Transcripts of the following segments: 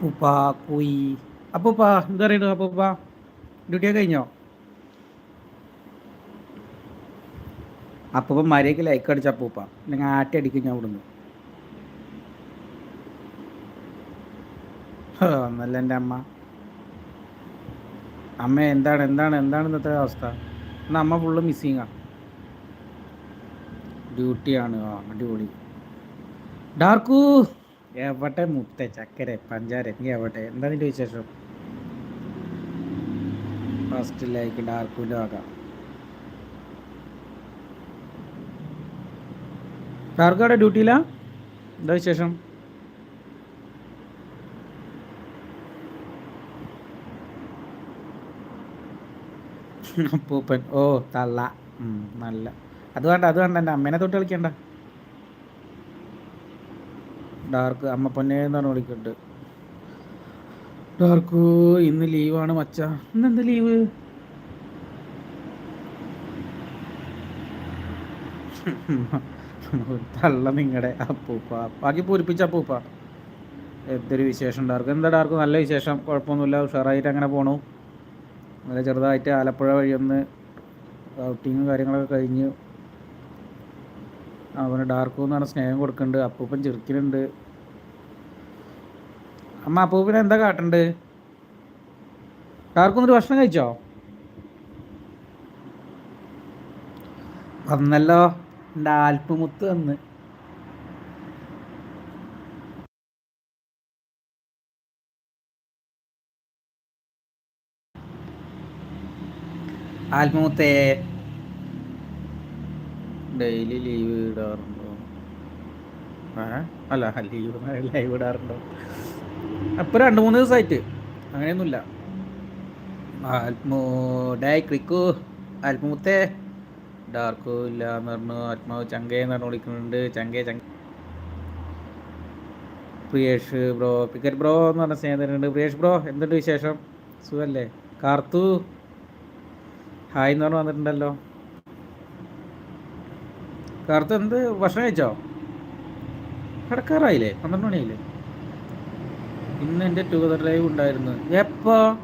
അപ്പൂപ്പ കുയി അപ്പൂപ്പ എന്താ പറയുന്നു അപ്പൂപ്പ? ഡ്യൂട്ടിയൊക്കെ കഴിഞ്ഞോ? അപ്പൂപ്പ മര്യാദയ്ക്ക് ലൈക്ക് അടിച്ച അപ്പൂപ്പ. അല്ലെങ്കിൽ ആട്ടി അടിക്കും ഞാൻ ഇവിടുന്ന്. ഒന്നല്ല എന്റെ അമ്മ. അമ്മ എന്താണ് എന്താണ് എന്താണ് ഇന്നത്തെ അവസ്ഥ? എന്നാൽ അമ്മ ഫുള്ള് മിസ്സിങ്ങാണ് ഡ്യൂട്ടിയാണ് ആ അടിപൊളി. ഡാർക്കു! എവിടെ മുത്ത ചക്കര പഞ്ചാര? എവിടെ? എന്താ നിന്റെ വിശേഷം? ഫസ്റ്റ് ലൈക്ക് ഡാർക്കും ആകാം ഡാർക്ക് അവിടെ ഡ്യൂട്ടിയിലാ എന്താ വിശേഷം? അപ്പൂപ്പൻ. ഓ തള്ള. നല്ല. അത് വേണ്ട അത് വേണ്ട എന്റെ അമ്മേനെ തൊട്ട് കളിക്കണ്ട. ഡാർക്ക് അമ്മ പൊന്നേന്ന് എന്നാണ് വിളിക്കുന്നുണ്ട് ഡാർക്കു ഇന്ന് ലീവാണ് മച്ച. ഇന്നെന്താ ലീവ്? തള്ള നിങ്ങളുടെ അപ്പൂപ്പ. ബാക്കി പൂരിപ്പിച്ച അപ്പൂപ്പ. എന്തൊരു വിശേഷം ഡാർക്ക്. എന്താ ഡാർക്ക്? നല്ല വിശേഷം. കുഴപ്പമൊന്നുമില്ല. ഉഷാറായിട്ട് അങ്ങനെ പോണു. നല്ല ചെറുതായിട്ട് ആലപ്പുഴ വഴി ഒന്ന് ഔട്ടിങ്ങും കാര്യങ്ങളൊക്കെ കഴിഞ്ഞ് അവന് ഡാർക്കു എന്ന് പറഞ്ഞ സ്നേഹം കൊടുക്കുന്നുണ്ട്. അപ്പൂപ്പൻ ചെറുക്കിനുണ്ട്. അമ്മ അപ്പൂപ്പിനെ എന്താ കാട്ടണ്ട്? ഡാർക്കു എന്നിട്ട് ഭക്ഷണം കഴിച്ചോ? വന്നല്ലോ. എന്റെ ആൽപ്പുമുത്ത് വന്ന്. ആൽപ്പുമുത്തേ ഡെയിലി ലീവ് ഇടാറുണ്ടോ? ഏ? അല്ല ലീവ് ലൈവ് ഇടാറുണ്ടോ? അപ്പോൾ രണ്ട് മൂന്ന് ദിവസമായിട്ട് അങ്ങനെയൊന്നുമില്ല. ആത്മോ ഡേ ക്രിക്കു ആത്മൂത്തേ ഡാർക്കു ഇല്ല എന്ന് പറഞ്ഞു ആത്മാവ് ചങ്കേ എന്ന് പറഞ്ഞു വിളിക്കുന്നുണ്ട്. ചങ്കേ ചങ്ക. പ്രിയേഷ് ബ്രോ പിക്കറ്റ് ബ്രോ എന്ന് പറഞ്ഞ സ്നേഹിതരുണ്ട്. പ്രിയേഷ് ബ്രോ എന്തുണ്ട് വിശേഷം? സുഖല്ലേ? കാർത്തു. ഹായ് എന്ന് പറഞ്ഞു വന്നിട്ടുണ്ടല്ലോ. കാർത്ത് എന്ത്? ഭക്ഷണം കഴിച്ചോ? കിടക്കാറായില്ലേ? പന്ത്രണ്ട് മണിയായില്ലേ? ഇന്ന് എന്റെ ടുഗദർ ലൈവ് ഉണ്ടായിരുന്നു. എപ്പോ?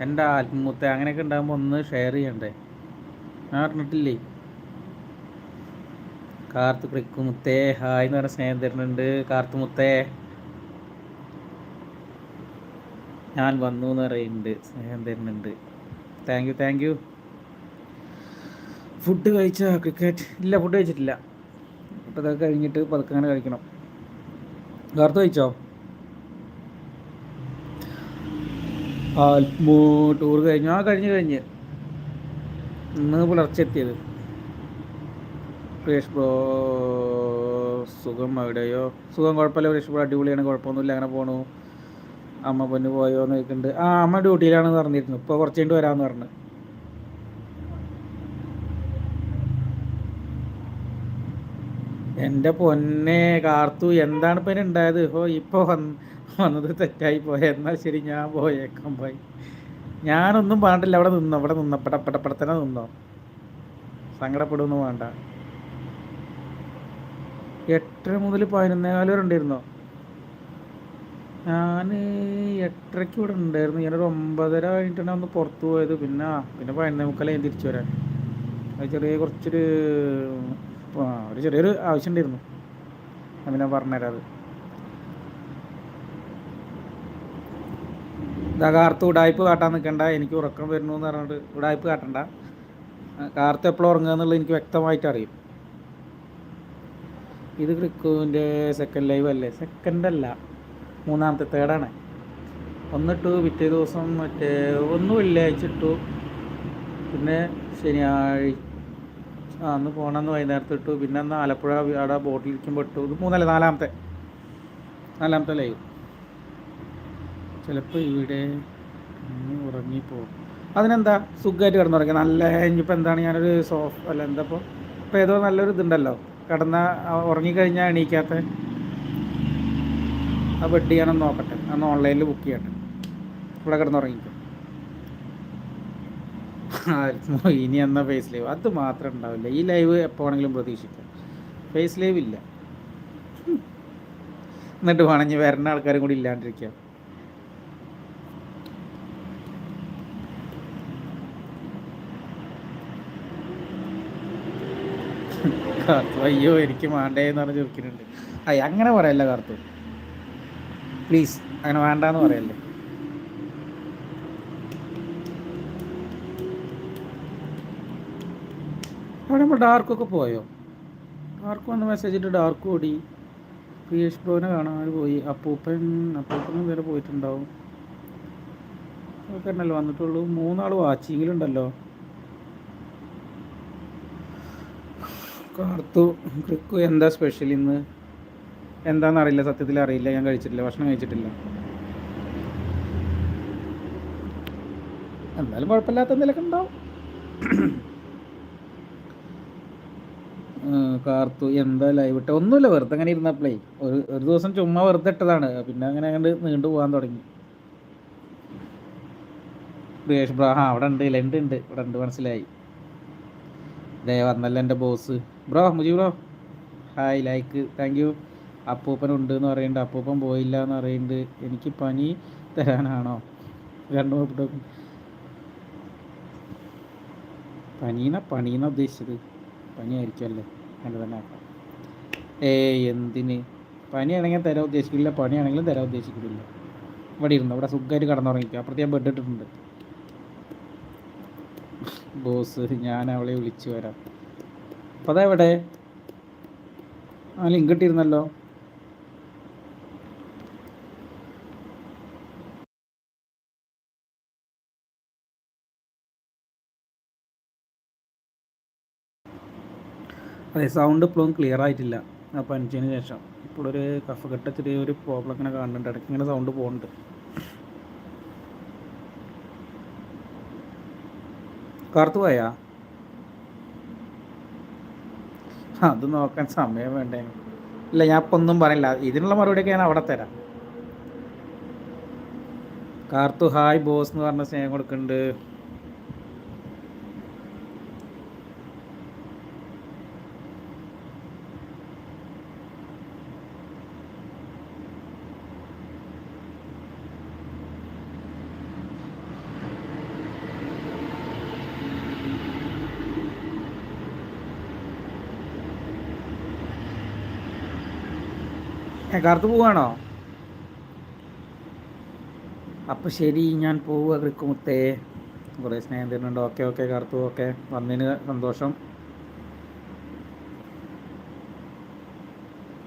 എന്റെ ആത്മൂത്ത അങ്ങനെയൊക്കെ ഉണ്ടാകുമ്പോൾ ഒന്ന് ഷെയർ ചെയ്യണ്ടേ? ഞാൻ പറഞ്ഞിട്ടില്ലേ കാർത്ത് ക്രിക്കുമുത്തേ ഹായ് എന്ന് പറഞ്ഞ സ്നേഹം തരുന്നുണ്ട് കാർത്തുമുത്തേ. ഞാൻ വന്നു എന്ന് പറയുന്നുണ്ട്. സ്നേഹം തരുന്നുണ്ട്. Thank you thank you food കഴിച്ച ക്രിക്കറ്റ് ഇല്ല ഫുഡ് കഴിച്ചിട്ടില്ല. അപ്പോൾ ഇതൊക്കെ കഴിഞ്ഞിട്ട് പതുക്കെ അങ്ങനെ കഴിക്കണം. കാർത്ത് കഴിച്ചോ? ആൽമോ ടൂർ കഴിഞ്ഞു. ആ കഴിഞ്ഞ് കഴിഞ്ഞ്. ഇന്ന് പുലർച്ചെ എത്തിയത്. പ്രിയേഷ് ബ്രോ സുഖം എവിടെയോ സുഖം കുഴപ്പമില്ല. പ്രിയേഷ് ബ്രോ അടിപൊളിയാണ്. കുഴപ്പമൊന്നുമില്ല. അങ്ങനെ പോണു. അമ്മ പൊന്ന് പോയോ എന്ന് ചോദിക്കുന്നുണ്ട്. ആ അമ്മ ഡ്യൂട്ടിയിലാണെന്ന് പറഞ്ഞിരുന്നു. ഇപ്പോൾ കുറച്ച് കഴിഞ്ഞിട്ട് വരാമെന്ന് പറഞ്ഞു. എന്റെ പൊന്നെ കാർത്തു എന്താണ് ഇപ്പം ഉണ്ടായത് ഓ ഇപ്പോൾ വന്ന് വന്നത് തെറ്റായി പോയ. എന്നാൽ ശരി ഞാൻ പോയേക്കാം പോയി. ഞാനൊന്നും പാടില്ല അവിടെ നിന്നോ അവിടെ നിന്നോ പട പടപ്പട തന്നെ നിന്നോ. സങ്കടപ്പെടുന്നു വേണ്ട. എട്ടര മുതൽ പതിനൊന്നേകാൽ വരെ ഉണ്ടായിരുന്നോ? ഞാൻ എട്ടരയ്ക്ക് ഇവിടെ ഉണ്ടായിരുന്നു. ഞാനൊരു ഒമ്പതര കഴിഞ്ഞിട്ടാണ് ഒന്ന് പുറത്തു പോയത്. പിന്നെ പിന്നെ പതിനൊന്നേ മുക്കാലായി തിരിച്ചു വരാൻ. അത് ചെറിയ കുറച്ചൊരു ഒരു ചെറിയൊരു ആവശ്യം ഉണ്ടായിരുന്നു അപ്പം ഞാൻ പറഞ്ഞുതരാം അത്. ഇതാ കാർത്ത് ഉടായ്പ് കാട്ടാൻ നിൽക്കണ്ട എനിക്ക് ഉറക്കം വരുന്നു എന്ന് പറഞ്ഞിട്ട് ഉടായ്പ് കാട്ടണ്ട. കാർത്ത് എപ്പോഴും ഉറങ്ങുക എന്നുള്ളത് എനിക്ക് വ്യക്തമായിട്ട് അറിയും. ഇത് ക്രിക്കുവിന്റെ സെക്കൻഡ് ലൈവ് അല്ലേ? സെക്കൻഡ് അല്ല. മൂന്നാമത്തെ തേർഡാണ് ഒന്നിട്ടു പിറ്റേ ദിവസം മറ്റേ ഒന്ന് വെള്ളിയാഴ്ച ഇട്ടു പിന്നെ ശനിയാഴ്ച അന്ന് പോകണമെന്ന് വൈകുന്നേരത്ത് ഇട്ടു. പിന്നെ അന്ന് ആലപ്പുഴ അവിടെ ബോട്ടിലിരിക്കുമ്പോൾ ഇട്ടു. ഇത് മൂന്നല്ല നാലാമത്തെ. നാലാമത്തെ ലൈവ്. ചിലപ്പോൾ ഇവിടെ ഉറങ്ങി ഉറങ്ങിപ്പോകും അതിനെന്താ? സുഖമായിട്ട് കിടന്നുറങ്ങി. നല്ല ഇനിയിപ്പോൾ എന്താണ്? ഞാനൊരു സോഫ് അല്ല എന്താ ഇപ്പോൾ ഇപ്പോൾ ഏതോ നല്ലൊരു ഇതുണ്ടല്ലോ. കിടന്ന ഉറങ്ങിക്കഴിഞ്ഞാൽ എണീക്കാത്ത ആ ബെഡ് ചെയ്യാനൊന്ന് നോക്കട്ടെ. അന്ന് ഓൺലൈനിൽ ബുക്ക് ചെയ്യട്ടെ. ഇവിടെ കിടന്നുറങ്ങിക്കും. ഇനി എന്ന ഫേസ് ലൈവ് അത് മാത്രം ഉണ്ടാവില്ല. ഈ ലൈവ് എപ്പോഴെങ്കിലും പ്രതീക്ഷിക്കാം. ഫേസ് ലൈവ് ഇല്ല. എന്നിട്ട് വേണമെങ്കിൽ വരുന്ന ആൾക്കാരും കൂടി ഇല്ലാണ്ടിരിക്കാം. അയ്യോ എനിക്ക് വേണ്ടേ എന്ന് പറഞ്ഞ് ചോദിക്കുന്നുണ്ട് അയ്യ അങ്ങനെ പറയല്ല കാർത്തു. പ്ലീസ് അങ്ങനെ വേണ്ടാന്ന് പറയല്ലേ. അവിടെ നമ്മൾ ഡാർക്കൊക്കെ പോയോ? ഡാർക്ക് വന്ന് മെസ്സേജ് ഇട്ട് ഡാർക്ക് ഓടി. പ്രിയേഷ് ബ്രോനെ കാണാൻ പോയി. അപ്പൂപ്പൻ അപ്പൂപ്പനും വരെ പോയിട്ടുണ്ടാവും. ഉണ്ടല്ലോ വന്നിട്ടുള്ളൂ. മൂന്നാൾ വാച്ചിങ്ങിലുണ്ടല്ലോ. കാർത്തു ക്രിക്കു എന്താ സ്പെഷ്യൽ ഇന്ന്? എന്താണെന്ന് അറിയില്ല സത്യത്തിൽ അറിയില്ല. ഞാൻ കഴിച്ചിട്ടില്ല ഭക്ഷണം കഴിച്ചിട്ടില്ല. എന്തായാലും കുഴപ്പമില്ലാത്ത എന്തെങ്കിലുമൊക്കെ ഉണ്ടാവും. കാർത്തു എന്താ ലൈവ് ഇട്ട? ഒന്നുമില്ല വെറുതെ അങ്ങനെ ഇരുന്നപ്പോഴേ ഒരു ഒരു ദിവസം ചുമ്മാ വെറുതെ ഇട്ടതാണ്. പിന്നെ അങ്ങനെ അങ്ങോട്ട് നീണ്ടു പോകാൻ തുടങ്ങി. സുരേഷ് ബ്രാ ആ അവിടെ ഉണ്ട് ലെണ്ട് ഉണ്ട്. ഇവിടെ ഉണ്ട് മനസ്സിലായി. ദേ വന്നല്ല എന്റെ boss bro Muji bro. Hi like thank you അപ്പൂപ്പൻ ഉണ്ട് എന്ന് പറയുന്നുണ്ട്. അപ്പൂപ്പൻ പോയില്ല എന്ന് പറയുന്നുണ്ട്. എനിക്ക് പനി തരാനാണോ? രണ്ടു പനീന പണീന ഉദ്ദേശിച്ചത്. പനിയായിരിക്കുമല്ലേ അങ്ങനെ തന്നെ ആക്കാം. ഏ എന്തിന്? പനിയാണെങ്കിൽ തരാൻ ഉദ്ദേശിക്കില്ല. പണിയാണെങ്കിലും തരാൻ ഉദ്ദേശിക്കില്ല ഇവിടെ ഇരുന്നു? ഇവിടെ സുഖമായിട്ട് കടന്നുറങ്ങിക്കുക അപ്പുറത്ത് ഞാൻ ബെഡ് ഇട്ടിട്ടുണ്ട്. ബോസ് ഞാൻ അവളെ വിളിച്ചു വരാം. അപ്പം അതെവിടെ ആ ലിങ്ക് ഇട്ടിരുന്നല്ലോ. അതെ സൗണ്ട് ഇപ്പോഴും ക്ലിയർ ആയിട്ടില്ല. ആ പനിച്ചതിന് ശേഷം. ഇപ്പോഴൊരു കഫക്കെട്ട് ചെറിയ ഒരു പ്രോബ്ലം ഇങ്ങനെ കാണുന്നുണ്ട്. ഇടയ്ക്ക് ഇങ്ങനെ സൗണ്ട് പോകുന്നുണ്ട് കാർത്തു പോയാ? അത് നോക്കാൻ സമയം വേണ്ടേ. ഇല്ല ഞാൻ ഇപ്പം ഒന്നും പറയില്ല ഇതിനുള്ള മറുപടിയൊക്കെ ഞാൻ അവിടെ തരാം. കാർത്തു ഹായ് ബോസ് എന്ന് പറഞ്ഞ സ്നേഹം കൊടുക്കുന്നുണ്ട്. കറുത്ത് പോവാണോ? അപ്പം ശരി ഞാൻ പോവുക ക്രിക്കുമുത്തേ കുറേ സ്നേഹം തരുന്നുണ്ട്. ഓക്കെ ഓക്കെ കറുത്തു ഓക്കെ. വന്നതിന് സന്തോഷം.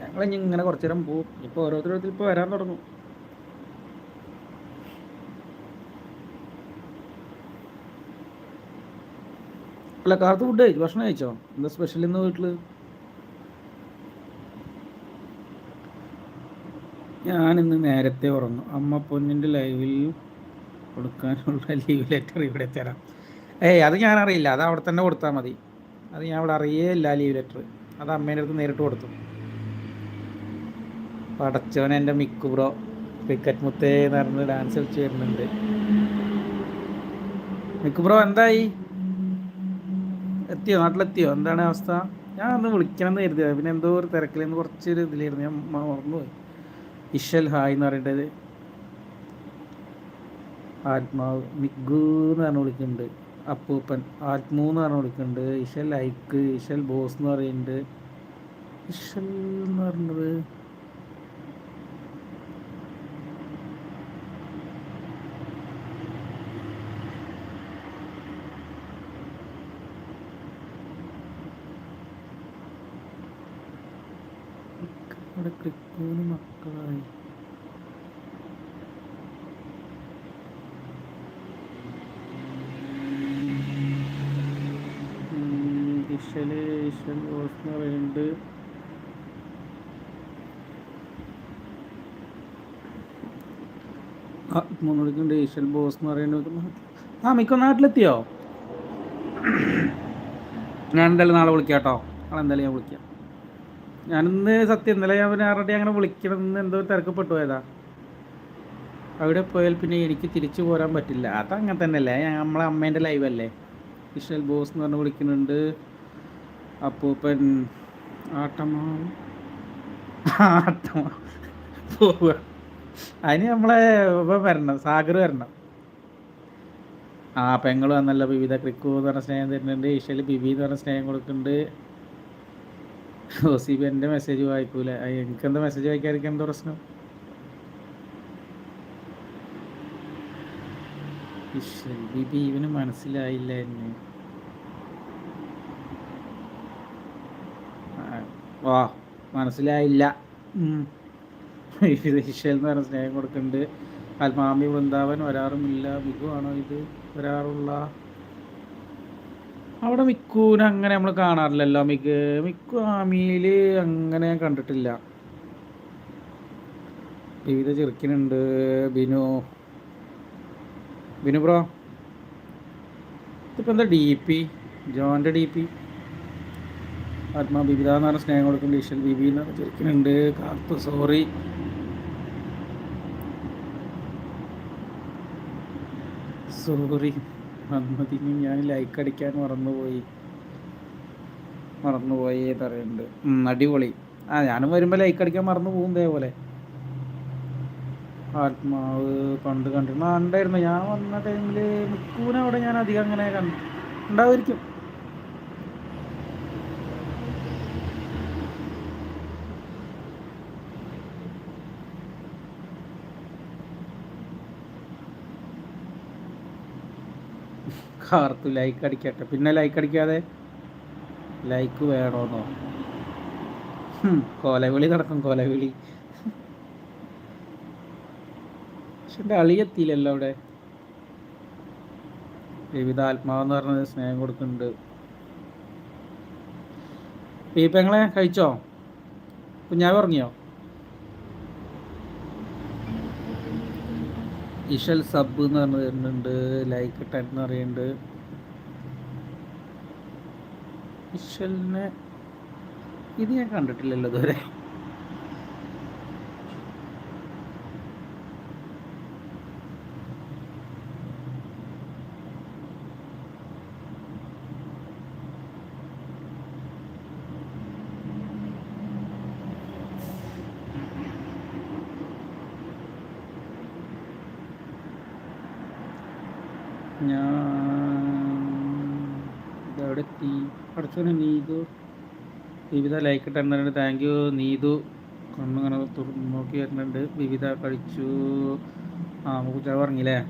ഞങ്ങൾ ഇങ്ങനെ കുറച്ചു നേരം പോവും. ഇപ്പോൾ ഓരോരുത്തരോരുത്തർ ഇപ്പോൾ വരാൻ തുടങ്ങും. അല്ല കാർത്ത് ഫുഡ് കഴിച്ചു? ഭക്ഷണം കഴിച്ചോ? എന്താ സ്പെഷ്യൽ ഇന്ന് വീട്ടിൽ ഞാനിന്ന് നേരത്തെ ഉറങ്ങും. അമ്മ പൊന്നിന്റെ ലൈവിൽ കൊടുക്കാനുള്ള ലീവ് ലെറ്റർ ഇവിടെ തരാം. ഏയ് അത് ഞാൻ അറിയില്ല അത് അവിടെ തന്നെ കൊടുത്താൽ മതി. അത് ഞാൻ അവിടെ അറിയേയില്ല ലീവ് ലെറ്റർ അത് അമ്മേന്റെ അടുത്ത് നേരിട്ട് കൊടുത്തു. പടച്ചവൻ എന്റെ മിക്കു ബ്രോ ക്രിക്കറ്റ് മുത്തേ പറഞ്ഞ് ഡാൻസ് കളിച്ച് വരുന്നുണ്ട്. മിക്കു ബ്രോ എന്തായി? എത്തിയോ? നാട്ടിലെത്തിയോ? എന്താണ് അവസ്ഥ? ഞാൻ ഒന്ന് വിളിക്കണം എന്ന് പിന്നെ എന്തോ ഒരു തിരക്കിലെന്ന് കുറച്ചൊരു ഇതിലായിരുന്നു. ഞാൻ മറന്നുപോയി ഇഷൽ ഹായ് എന്ന് പറയേണ്ടത് ആത്മാവ് മിഗു എന്ന് പറഞ്ഞ് വിളിക്കുന്നുണ്ട് അപ്പൂപ്പൻ ആത്മൂ എന്ന് പറഞ്ഞ് വിളിക്കുന്നുണ്ട് ഇഷൽ ഐക്ക് ഇഷൽ ബോസ് എന്ന് പറയുന്നുണ്ട്. ഇഷൽ എന്ന് പറയുന്നത് അവിടെ മക്കളായി ഇഷൽ ഇഷൽ ബോസ് എന്ന് പറയുന്നുണ്ട് മൂന്ന് ഈശ്വൽ ബോസ് എന്ന് പറയുന്നത് ആ മിക്ക നാട്ടിലെത്തിയോ? ഞാൻ എന്തായാലും നാളെ വിളിക്കാം കേട്ടോ. നാളെ എന്തായാലും ഞാൻ വിളിക്കാം. ഞാനിന്ന് സത്യം ഇന്നലെ ഞാൻ പിന്നെ ആരുടെ അങ്ങനെ വിളിക്കണം എന്ന് എന്തോ തിരക്കപ്പെട്ടു പോയതാ. അവിടെ പോയാൽ പിന്നെ എനിക്ക് തിരിച്ചു പോരാൻ പറ്റില്ല. അതങ്ങനെ തന്നെയല്ലേ? നമ്മളെ അമ്മേന്റെ ലൈവ് അല്ലേ? ഇഷൽ ബോസ് എന്ന് പറഞ്ഞ് വിളിക്കുന്നുണ്ട്. അപ്പൂപ്പൻ ആട്ടമാ ആട്ടമാ പോവുക. അതിന് നമ്മളെ ഇപ്പം വരണം സാഗർ വരണം. ആ പെങ്ങൾ വന്നല്ലോ വിവിധ ക്രിക്കു എന്ന് പറഞ്ഞ സ്നേഹം തരുന്നുണ്ട്. ഇഷൽ ബിബി എന്ന് പറഞ്ഞ സ്നേഹം കൊടുക്കുന്നുണ്ട്. ഒ സി ബി എന്റെ മെസ്സേജ് വായിക്കൂല? എനിക്കെന്താ മെസ്സേജ് വായിക്കാതിരിക്കാൻ എന്താ പ്രശ്നം? ബിബി ഇവന് മനസ്സിലായില്ല എന്നെ വാ മനസ്സിലായില്ല. ഇഷൽ എന്ന് പറഞ്ഞ സ്നേഹം കൊടുക്കുന്നുണ്ട് ആത്മാമി വൃന്ദാവൻ വരാറുമില്ല മികുവാണോ ഇത്? വരാറുള്ള അവിടെ മിക്കൂന അങ്ങനെ നമ്മൾ കാണാറില്ലല്ലോ. മിക്ക മിക്കു ആമിയിൽ അങ്ങനെ ഞാൻ കണ്ടിട്ടില്ല. വിവിധ ചെറുക്കിനുണ്ട്. ബിനു. ബിനു ബ്രോ. ഇതിപ്പോൾ എന്താ ഡി പി? ജോന്റെ ഡി പി. ആത്മാ ബിബിത എന്ന് പറഞ്ഞ സ്നേഹം കൊടുക്കുന്നുണ്ട് ഈശ്വൽ ബിബി എന്ന് പറഞ്ഞ ചെറുക്കിനുണ്ട്. കാർത്ത് സോറി. സോറി. മന്മതിന് ഞാൻ ലൈക്ക് അടിക്കാൻ മറന്നുപോയി. മറന്നുപോയി പറയുന്നുണ്ട്. അടിപൊളി. ആ ഞാനും വരുമ്പോൾ ലൈക്ക് അടിക്കാൻ മറന്നു പോകും ഇതേപോലെ. ആത്മാവ് പണ്ട് കണ്ടിരുന്നു. ആ ഉണ്ടായിരുന്നു. ഞാൻ വന്ന ടൈമിൽ മിക്കൂനവിടെ ഞാൻ അധികം അങ്ങനെ കണ്ടു ഉണ്ടാവുമായിരിക്കും കാർത്തു ലൈക്ക് അടിക്കട്ടെ. പിന്നെ ലൈക്ക് അടിക്കാതെ ലൈക്ക് വേണോന്നോ? കൊലവിളി നടക്കും കൊലവിളി. പക്ഷെ എന്റെ അളിയെത്തിയില്ലല്ലോ അവിടെ. വിവിധ ആത്മാവെന്ന് പറഞ്ഞത് സ്നേഹം കൊടുക്കുന്നുണ്ട്. പീപ്പങ്ങളെ കഴിച്ചോ? കുഞ്ഞാവ് ഉറങ്ങിയോ? ഇഷൽ സബ് എന്ന് പറഞ്ഞ് തരുന്നുണ്ട് ലൈക്ക് ടെൻ എന്ന് പറയുന്നുണ്ട് ഇഷലിനെ ഇത് ഞാൻ കണ്ടിട്ടില്ലല്ലോ ഇതുവരെ. ഞാൻ എത്തി. പഠിച്ചോനെ നീതു. വിവിധ ലൈക്ക് ഇട്ടുന്നുണ്ട് താങ്ക് യു നീതു. കണ്ണിങ്ങനെ നോക്കി വരുന്നുണ്ട്. വിവിധ കഴിച്ചു ആ പൂജ പറഞ്ഞില്ലേ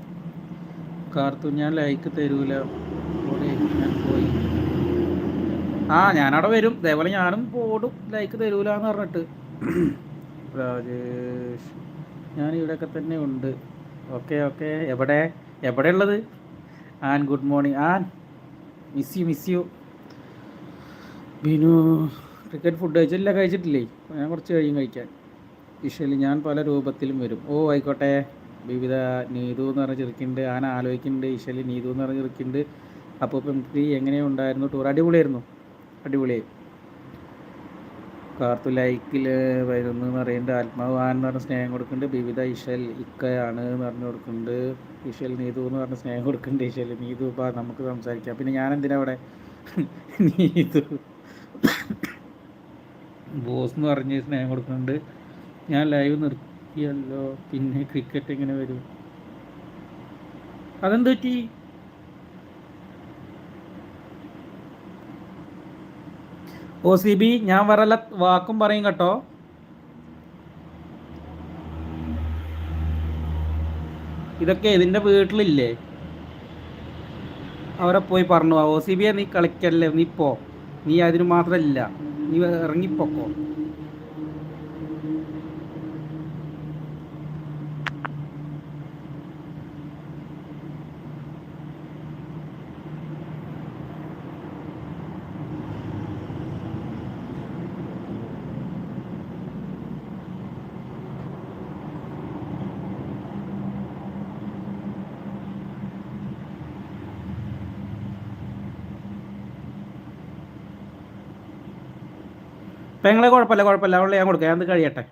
കാർത്തു ഞാൻ ലൈക്ക് തരൂല. ഞാൻ പോയി. ആ ഞാനവിടെ വരും. ഇതേപോലെ ഞാനും പോടും. ലൈക്ക് തരൂല എന്ന് പറഞ്ഞിട്ട്. രാജേഷ്. ഞാൻ ഇവിടെയൊക്കെ തന്നെ ഉണ്ട്. ഓക്കെ ഓക്കെ എവിടെ? എവിടെ ഉള്ളത് Ann good morning. Ann miss you miss you Binu cricket food കഴിച്ചില്ല കഴിച്ചിട്ടില്ലേ? ഞാൻ കുറച്ച് കഴിയും കഴിക്കാൻ. ഇഷലി ഞാൻ പല രൂപത്തിലും വരും. ഓ ആയിക്കോട്ടെ. വിവിധ നീതു എന്ന് പറഞ്ഞ ചെറുക്കുണ്ട്. ആന ആലോചിക്കുന്നുണ്ട്. ഇഷലി നീതു എന്ന് പറഞ്ഞ ചെറുക്കുണ്ട്. അപ്പോൾ ഇപ്പം എങ്ങനെയുണ്ടായിരുന്നു? ടൂർ അടിപൊളിയായിരുന്നു. അടിപൊളിയായി. കാർത്തു ലൈക്കിൽ വരുന്നു എന്ന് പറയുന്നുണ്ട്. ആത്മാവാൻ എന്ന് പറഞ്ഞ സ്നേഹം കൊടുക്കുന്നുണ്ട്. വിവിധ ഇഷൽ ഇക്കയാണ് എന്ന് പറഞ്ഞു കൊടുക്കുന്നുണ്ട്. ഇഷൽ നീതു എന്ന് പറഞ്ഞ സ്നേഹം കൊടുക്കുന്നുണ്ട്. ഇഷൽ നീതു ബാ നമുക്ക് സംസാരിക്കാം. പിന്നെ ഞാൻ എന്തിനാ അവിടെ നീതു. ബോസ് എന്ന് പറഞ്ഞ് സ്നേഹം കൊടുക്കുന്നുണ്ട്. ഞാൻ ലൈവ് നിർത്തിയല്ലോ. പിന്നെ ക്രിക്കറ്റ് എങ്ങനെ വരും? അതെന്ത് പറ്റി? ഒ സി ബി ഞാൻ വരല്ല വാക്കും പറയും കേട്ടോ. ഇതൊക്കെ ഇതിന്റെ വീട്ടിലില്ലേ? അവരെ പോയി പറഞ്ഞു ഒ സി ബിയെ നീ കളിക്കല്ലേ നീ പോ. നീ അതിന് മാത്രമല്ല നീ ഇറങ്ങിപ്പോക്കോ. പെങ്ങളെ കുഴപ്പമില്ല കുഴപ്പമില്ല അവളെ ഞാൻ കൊടുക്കാം. ഞാൻ കഴിയട്ടെ.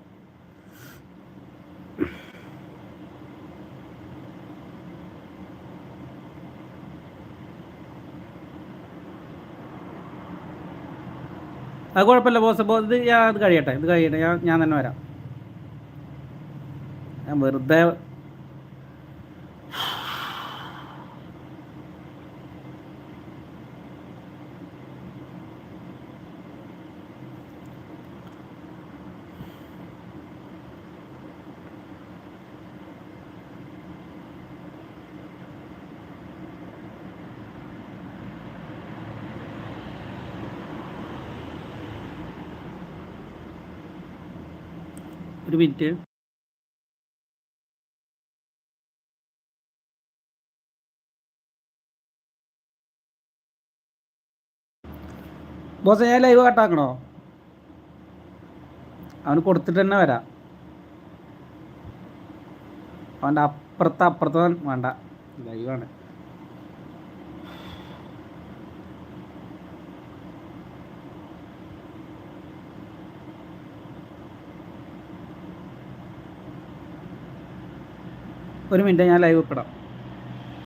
അത് കുഴപ്പമില്ല ബോസ്. ബോസ് ഇത് ഞാൻ അത് കഴിയട്ടെ. ഇത് കഴിയട്ടെ. ഞാൻ ഞാൻ തന്നെ വരാം. ഞാൻ വെറുതെ ഒരു മിനിറ്റ്. ബോസ് ഞാൻ ലൈവ് കട്ടാക്കണോ അവന് കൊടുത്തിട്ട് തന്നെ വരാം. അവന്റെ അപ്പുറത്ത് അപ്പുറത്ത് വേണ്ട. ലൈവാണ് ഒരു മിനിറ്റ് ഞാൻ ലൈവ് ഇപ്പിടാം